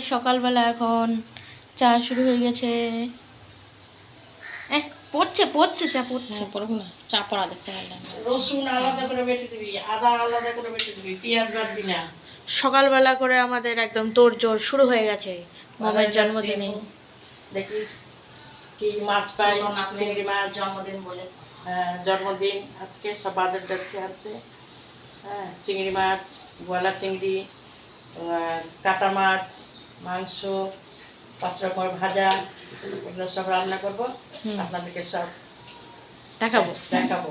আমাদের সকালবেলা এখন চা শুরু হয়ে গেছে। পড়ছে পড়ছে চা পড়ছে। পড়ুক না চা পড়া দেখতে গেলে রসুন আলাদা করে বেটে দিবি আদা আলাদা করে বেটে দিবি পেঁয়াজ বাটবি না। সকালবেলা করে আমাদের একদম তোর জোর শুরু হয়ে গেছে মামের জন্মদিনে। দেখি কি মাছ পাই চিংড়ি মাছ। জন্মদিন বলে। হ্যাঁ, জন্মদিন আজকে সব বাজার যাচ্ছে আনছে হ্যাঁ চিংড়ি মাছ গলা চিংড়ি কাটা মাছ মাংস পাঁচ রকমের ভাজা এগুলো সব রান্না করব। আপনাদেরকে সব দেখাবো। দেখাবো।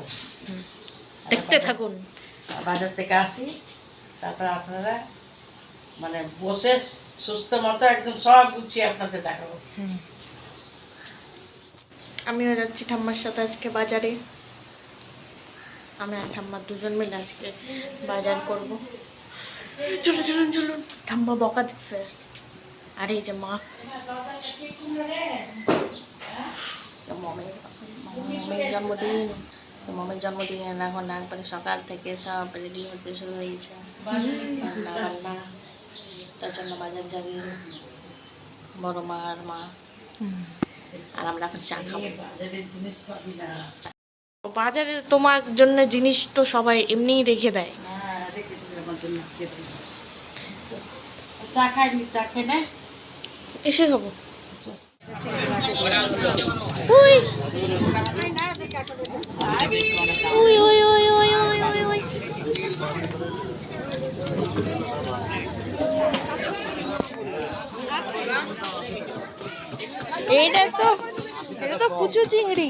দেখতে থাকুন। বাজার থেকে আসি তারপর আপনারা মানে বসে সুস্থ মতো একদম সব গুছিয়ে আপনাদের দেখাবো। আমিও যাচ্ছি ঠাম্মার সাথে আজকে বাজারে। আমি আর ঠাম্মা দুজন মিলে আজকে বাজার করব। চলুন চলুন চলুন। ঠাম্মা বকা দিচ্ছে। আর এই যে মা। মমের মমের জন্মদিন। মমের জন্মদিন এখন একবারে সকাল থেকে সব রেডি হতে শুরু হয়েছে। রান্না বান্না, তার জন্য বাজার যাবে। বড় মা আর মা। আর আমরা এখন চা খাব। বাজারে তোমার জন্য জিনিস তো সবাই এমনিই রেখে দেয়। হ্যাঁ। চা খাইনি চা খেয়ে এসে খাব। এইটা তো এটা তো কুচু চিংড়ি।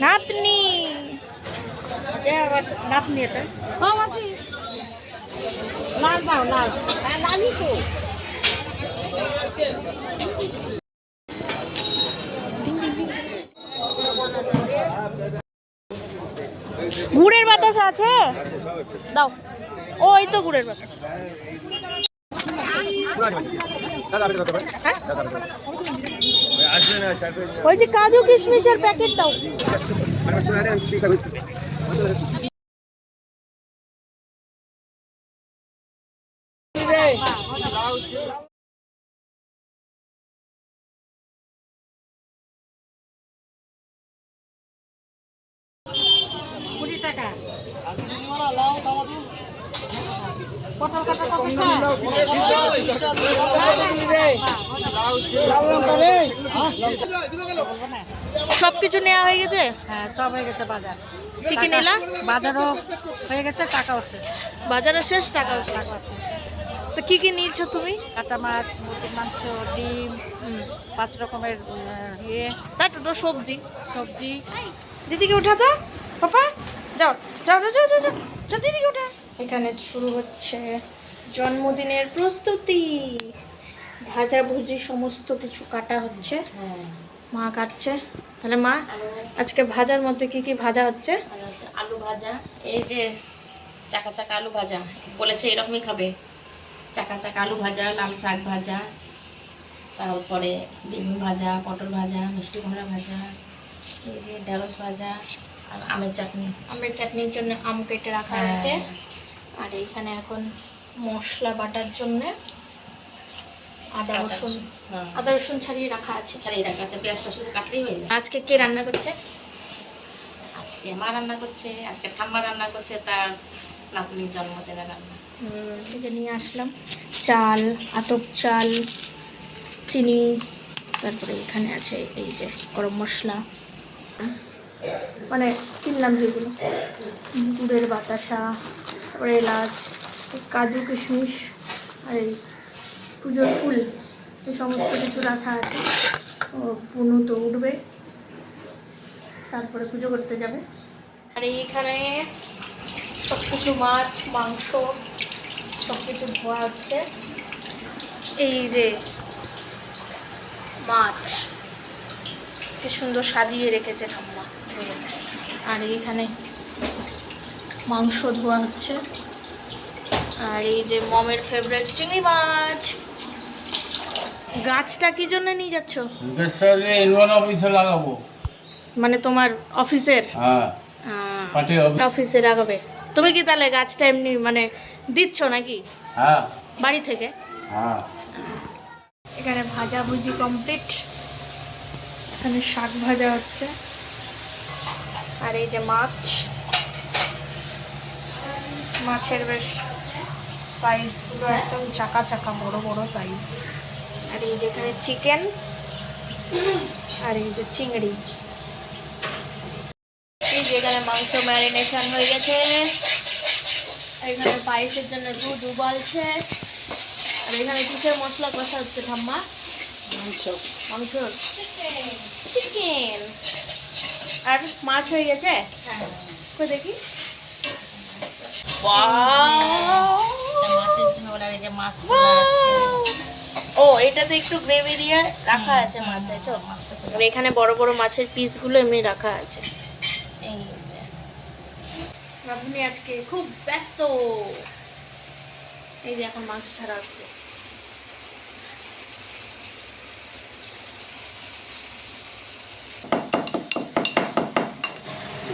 নাতনি। নাতনি এটা? ও মাসি। লাল দাও লাল লালই তো। গুড়ের বাতাসা আছে? দাও। ওই তো গুড়ের বাতাসা। ওই যে কাজু কিশমিশের প্যাকেট দাও। সব কিছু নেওয়া হয়ে গেছে? হ্যাঁ সব হয়ে গেছে বাজার। কি কি নিলা? বাজারও হয়ে গেছে টাকাও শেষ। বাজারও শেষ টাকা শেষ। টাকা শেষ। তো কি কি নিয়েছো তুমি? কাটা মাছ মুরগির মাংস ডিম পাঁচ রকমের ইয়ে। তাই তো সবজি। সবজি। দিদিকে উঠা তো। পাপা যাও যাও যাও যাও যাও যাও। যাও দিদিকে উঠা। এখানে শুরু হচ্ছে জন্মদিনের প্রস্তুতি। ভাজা ভুজি সমস্ত কিছু কাটা হচ্ছে। হ্যাঁ। মা কাটছে। তাহলে মা আজকে ভাজার মধ্যে কি কি ভাজা হচ্ছে? আলু ভাজা এই যে চাকা চাকা আলু ভাজা বলেছে এরকমই খাবে। চাকা চাকা আলু ভাজা লাল শাক ভাজা তারপরে বেগুন ভাজা পটল ভাজা মিষ্টি কুমড়া ভাজা এই যে ঢেঁড়স ভাজা আর আমের চাটনি। আমের চাটনির জন্য আম কেটে রাখা হ্যাঁ। হয়েছে আর এইখানে এখন মশলা বাটার জন্য আদা রসুন। হ্যাঁ। আদা রসুন ছাড়িয়ে রাখা আছে। ছাড়িয়ে রাখা আছে। পেঁয়াজটা শুধু কাটলেই হয়ে যায়। আজকে কে রান্না করছে? আজকে মা রান্না করছে আজকে ঠাম্মা রান্না করছে তার নাতনির জন্মদিনের রান্না। থেকে নিয়ে আসলাম। চাল আতপ চাল চিনি তারপরে এখানে আছে এই যে গরম মশলা। মানে কিনলাম যেগুলো। গুড়ের বাতাসা তারপরে এলাচ কাজু কিশমিশ আর এই পুজোর ফুল, এই সমস্ত কিছু রাখা আছে। ও, পুনু তো উঠবে, তারপরে পুজো করতে যাবে। আর এইখানে সব কিছু মাছ, মাংস সব কিছু ধোয়া হচ্ছে এই যে মাছ, কি সুন্দর সাজিয়ে রেখেছে ঠাম্মা। আর এইখানে মাংস ধোয়া হচ্ছে। আর এই যে মমের ফেভারিট চিংড়ি মাছ। গাছটা কি জন্য নিয়ে যাচ্ছ? ইনভেস্টারে এলওয়ান অফিসে লাগাবো। মানে তোমার অফিসের? হ্যাঁ। অফিসে লাগাবে। তুমি কি তাহলে গাছটা এমনি মানে দিচ্ছ নাকি? হ্যাঁ। বাড়ি থেকে? হ্যাঁ। এখানে ভাজা ভুজি কমপ্লিট এখানে শাক ভাজা হচ্ছে। আর এই যে মাছ। মাছের বেশ সাইজগুলো একদম চাকা চাকা বড় বড় সাইজ আর এই যেখানে চিকেন আর এই যে চিংড়ি। এই যেখানে মাংস ম্যারিনেশন হয়ে গেছে। এখানে পায়েসের জন্য দুধ উবালছে। আর এখানে কিসের মশলা কষা হচ্ছে ঠাম্মা? মাংস। মাংস। চিকেন। আর মাছ হয়ে গেছে? কই দেখি! মাছের জন্য এই যে মাছ ও এটাতে একটু গ্রেভি দিয়ে রাখা আছে মাছ তো আর এখানে বড় বড় মাছের পিসগুলো এমনি রাখা আছে। এই যে। রাধুনি আজকে খুব ব্যস্ত। এই যে এখন মাংস ছাড়া হচ্ছে।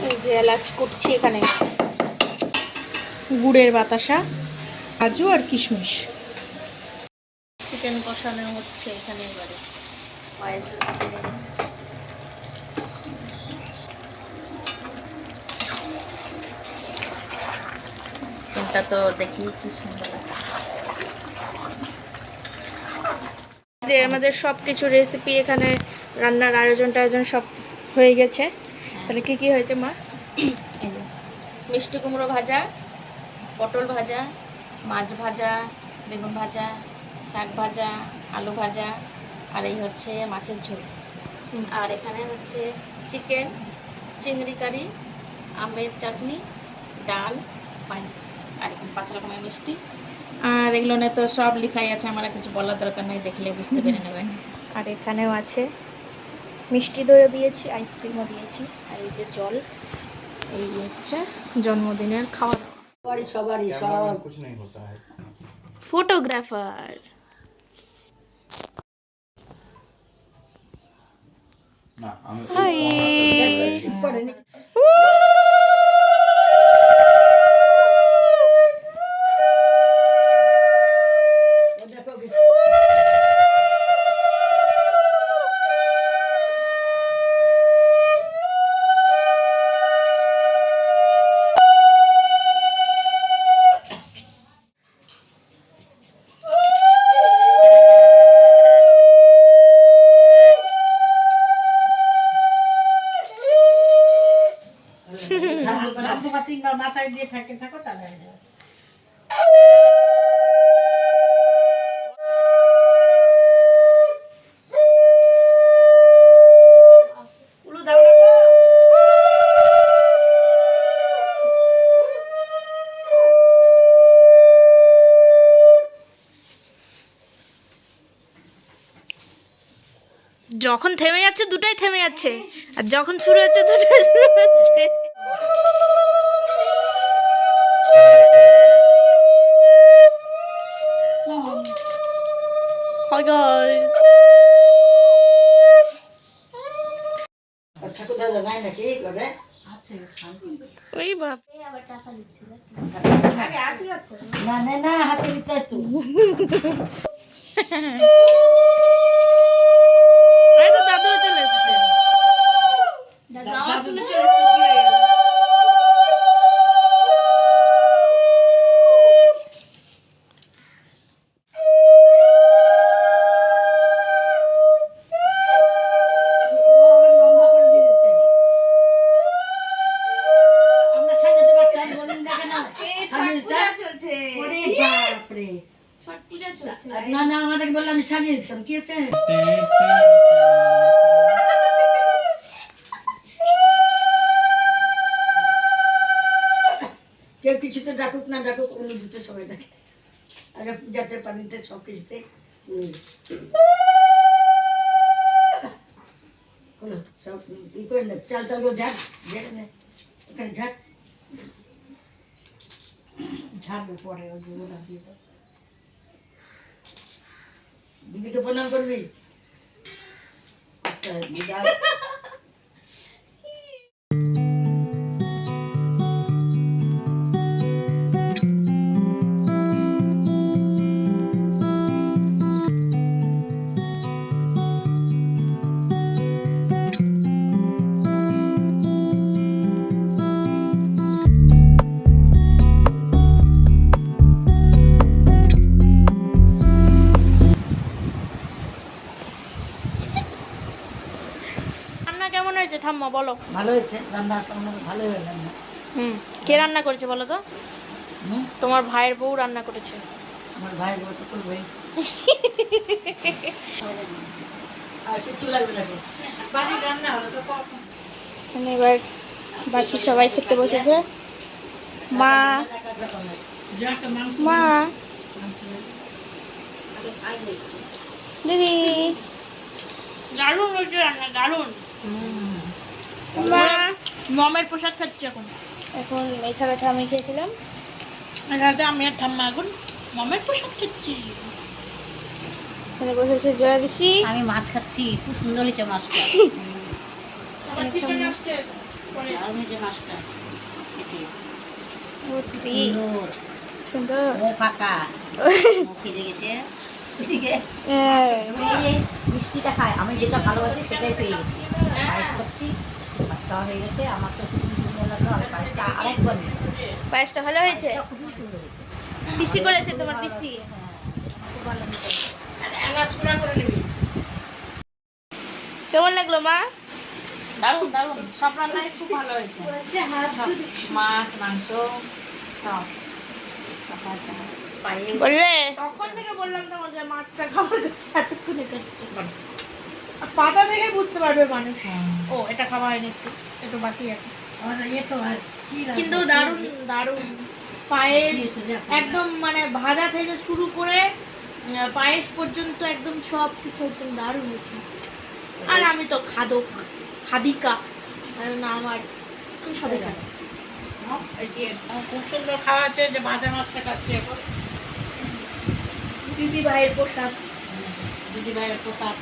এই যে এলাচ করছি এখানে। গুড়ের বাতাসা কাজু আর কিশমিশ। চিকেন কষানো হচ্ছে এখানে এবারে। পায়েস হচ্ছে। চিকেনটা তো দেখি কি সুন্দর যে আমাদের সব কিছু রেসিপি এখানে রান্নার আয়োজন টায়োজন সব হয়ে গেছে। তাহলে কি কি হয়েছে মা? এই যে মিষ্টি কুমড়ো ভাজা পটল ভাজা মাছ ভাজা বেগুন ভাজা শাক ভাজা আলু ভাজা আর এই হচ্ছে মাছের ঝোল। আর এখানে হচ্ছে চিকেন চিংড়ি কারি আমের চাটনি ডাল পায়েস আর এখানে পাঁচ রকমের মিষ্টি। আর এগুলো তো সব লিখাই আছে আমার কিছু বলার দরকার নাই দেখলে বুঝতে পেরে নেবেন। আর এখানেও আছে মিষ্টি দইও দিয়েছি আইসক্রিমও দিয়েছি। আর এই যে জল এই হচ্ছে জন্মদিনের খাওয়া দাওয়া। সবারই সব। ফটোগ্রাফার। না তিনবার মাথায় দিয়ে থাকে থাকো তাহলে যখন থেমে যাচ্ছে দুটাই থেমে যাচ্ছে। আর যখন শুরু হচ্ছে দুটাই শুরু হচ্ছে। এই তো দাদুও চলে এসেছে। দাদু চলে এসেছে। আমি সাজিয়ে দিতাম কি আছে কেউ কিছুতে ডাকুক না ডাকুক অন্য দিতে সবাই ডাকে আগে পূজাতে পানিতে সব কিছুতে হুম। ই করে নে চাল চাল ঝাড় ঝেড়ে নে এখানে ঝাড় ঝাড়বে পরে ওই গুঁড়োটা দিয়ে দাও দিদিকে প্রণাম করবি আচ্ছা দিদা রান্না ঠাম্মা বলো। ভালো হয়েছে রান্না ভালো হয়ে রান্না। হুম কে রান্না করেছে বলো তো? তোমার ভাইয়ের বউ রান্না করেছে। আমার ভাই বউ তো করবে আর কিছু লাগবে নাকি বাড়ির রান্না হলো তো কম মানে এবার বাকি সবাই খেতে বসেছে। মা। মা। দিদি। দারুণ হয়েছে রান্না দারুণ। মা। মমের প্রসাদ খাচ্ছি এখন। এখন মেথা ব্যথা আমি খেয়েছিলাম। এখানে আমি আর ঠাম্মা এখন মমের প্রসাদ খাচ্ছি। এখানে জয়া বেশি আমি মাছ খাচ্ছি খুব সুন্দর হয়েছে মাছটা। সুন্দর। সুন্দর। ও ফাঁকা। গেছে। হ্যাঁ। মিষ্টিটা খায়। আমি যেটা ভালোবাসি সেটাই পেয়ে গেছি। খাচ্ছি। ভাত খাওয়া হয়ে গেছে আমার তো খুবই সুন্দর লাগল আর পায়েসটা আরেকবার পায়েসটা ভালো হয়েছে? খুবই সুন্দর হয়েছে। পিসি করেছে তোমার পিসি? খুব ভালো হয়েছে। এলাচ গুঁড়া করে নিবি কেমন লাগল মা? দারুণ দারুণ। সব রান্নাই খুব ভালো হয়েছে। মাছ মাংস সব। বললে? তখন থেকে বললাম তো যে মাছটা খাবার এতক্ষণে কাটছে। পাতা দেখে বুঝতে পারবে মানুষ। ও এটা খাওয়া হয়নি একটু একটু বাকি আছে। ইয়ে? কিন্তু দারুণ দারুণ। পায়েস একদম মানে ভাজা থেকে শুরু করে পায়েস পর্যন্ত একদম সব কিছু একদম দারুণ হয়েছে। আর আমি তো খাদক খাদিকা না আমার আমি সবই খাই। এই যে, আমার খুব সুন্দর খাওয়া হচ্ছে যে ভাজা মাছটা খাচ্ছি এখন। দিদি ভাইয়ের প্রসাদ। দিদি ভাইয়ের প্রসাদ।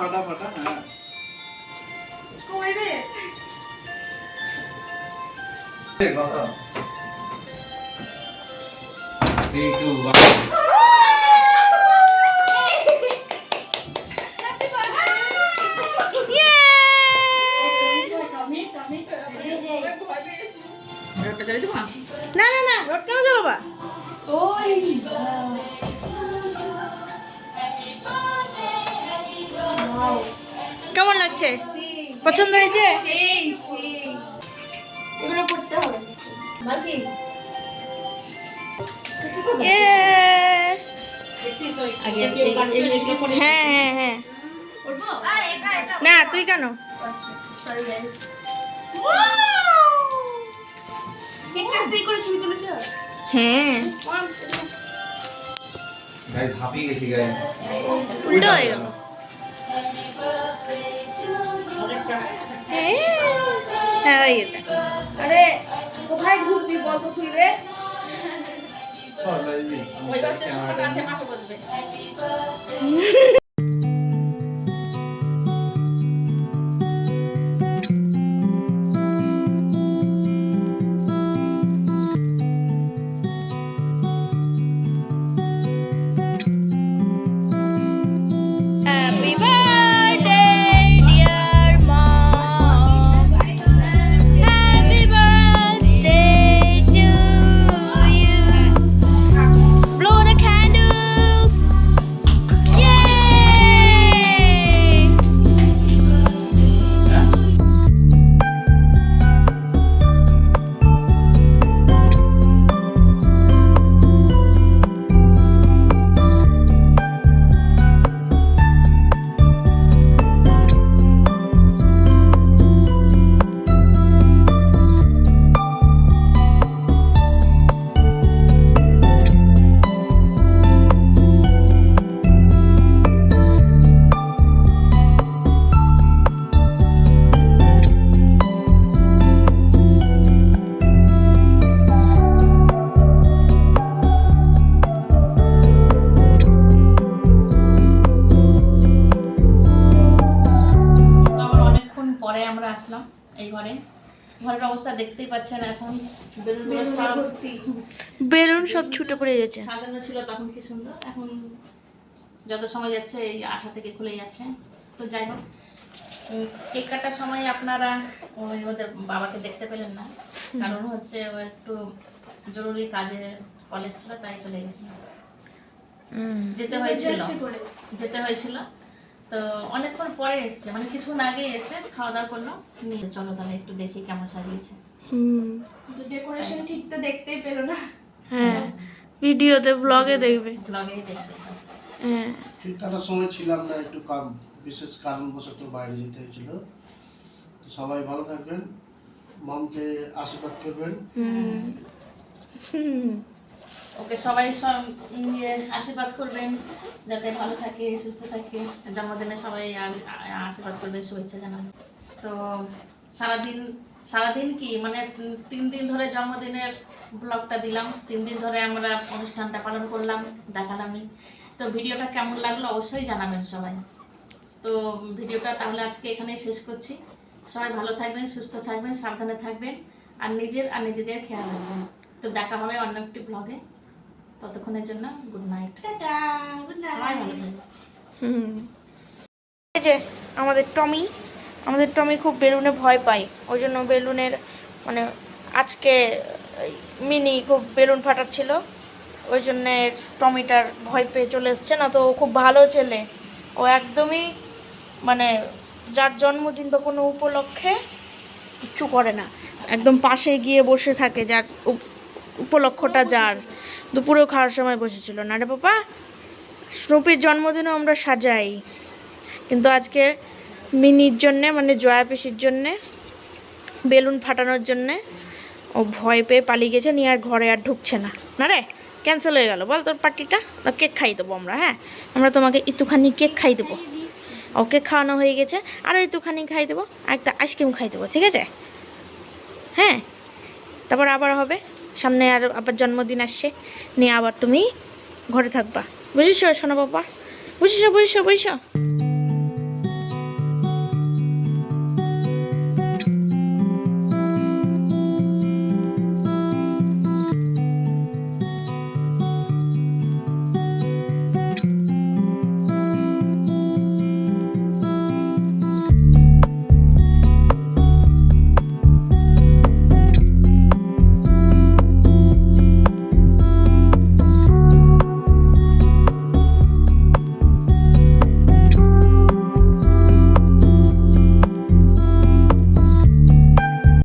ফাটা ফাটা হ্যাঁ এই কথা থ্রি টু না না না রোড কেন যাব বা কেমন লাগছে? পছন্দ হয়েছে? এগুলো হবে। হ্যাঁ হ্যাঁ হ্যাঁ। না তুই কেন? হ্যাঁ। গাইস হাঁপিয়ে গেছি গাইস উল্টো হয়ে গেল। হ্যাঁ হ্যাঁ হয়ে গেছে আরে কোথায় ঢুকবি বলতো তুই রে? ওই বাচ্চা কাছে আছে বসবে। এই ঘরে। ঘরের অবস্থা দেখতেই পাচ্ছেন এখন। বেলুনগুলো সব বেলুন সব ছুটে পড়ে গেছে। সাজানো ছিল তখন কি সুন্দর। এখন যত সময় যাচ্ছে এই আঠা থেকে খুলে যাচ্ছে। তো যাই হোক কেক কাটার সময় আপনারা ওই ওদের বাবাকে দেখতে পেলেন না। কারণ হচ্ছে ও একটু জরুরি কাজে কলেজ ছিল তাই চলে গেছিল। যেতে হয়েছিল। যেতে হয়েছিল। তো অনেকক্ষণ পরে এসছে মানে কিছুক্ষণ আগে এসে খাওয়া দাওয়া করল নিয়ে চলো তাহলে একটু দেখি কেমন সাজিয়েছে। হুম। ডেকোরেশন ঠিক তো দেখতেই পেল না। হ্যাঁ ভিডিওতে ব্লগে দেখবে। ব্লগেই দেখতে সব। হ্যাঁ। সময় ছিলাম না একটু কাম বিশেষ কারণবশত বাইরে যেতে হয়েছিল। তো সবাই ভালো থাকবেন মমকে আশীর্বাদ করবেন। হুম। হুম। ওকে সবাই সব আশীর্বাদ করবেন, যাতে ভালো থাকে, সুস্থ থাকে। জন্মদিনে সবাই আশীর্বাদ করবেন, শুভেচ্ছা জানাবেন তো সারাদিন সারাদিন কি? মানে তিন দিন ধরে জন্মদিনের ব্লগটা দিলাম। তিন দিন ধরে আমরা অনুষ্ঠানটা পালন করলাম দেখালামই তো ভিডিওটা কেমন লাগল অবশ্যই জানাবেন সবাই। তো ভিডিওটা তাহলে আজকে এখানেই শেষ করছি। সবাই ভালো থাকবেন, সুস্থ থাকবেন, সাবধানে থাকবেন, আর নিজের আর নিজেদের খেয়াল রাখবেন। তো দেখা হবে অন্য একটি ব্লগে ততক্ষণের জন্য গুড নাইট গুড যে আমাদের টমি আমাদের টমি খুব বেলুনে ভয় পায়। ওই জন্য বেলুনের মানে আজকে এই মিনি খুব বেলুন ফাটাচ্ছিল। ওই জন্যে টমিটার ভয় পেয়ে চলে এসছে না তো ও খুব ভালো ছেলে। ও একদমই মানে যার জন্মদিন বা কোনো উপলক্ষে কিচ্ছু করে না। একদম পাশে গিয়ে বসে থাকে যার উপ- উপলক্ষটা যার। দুপুরেও খাওয়ার সময় বসেছিল। না রে পাপা? স্নুপির জন্মদিনও আমরা সাজাই। কিন্তু আজকে মিনির জন্যে মানে জয়া পিসির জন্যে বেলুন ফাটানোর জন্যে ও ভয় পেয়ে পালিয়ে গেছে। নিয়ে আর ঘরে আর ঢুকছে না। না রে ক্যান্সেল হয়ে গেল। বল তোর পার্টিটা কেক খাই দেবো আমরা হ্যাঁ? আমরা তোমাকে একটুখানি কেক খাই দেবো। ও কেক খাওয়ানো হয়ে গেছে। আরও একটুখানি খাই দেবো। আর একটা আইসক্রিম খাই দেবো ঠিক আছে? হ্যাঁ? তারপর আবার হবে। সামনে আর আবার জন্মদিন আসছে, নিয়ে আবার তুমি ঘরে থাকবা। বুঝেছ শোনো বাবা? বুঝেছ বুঝেছ, বুঝেছ?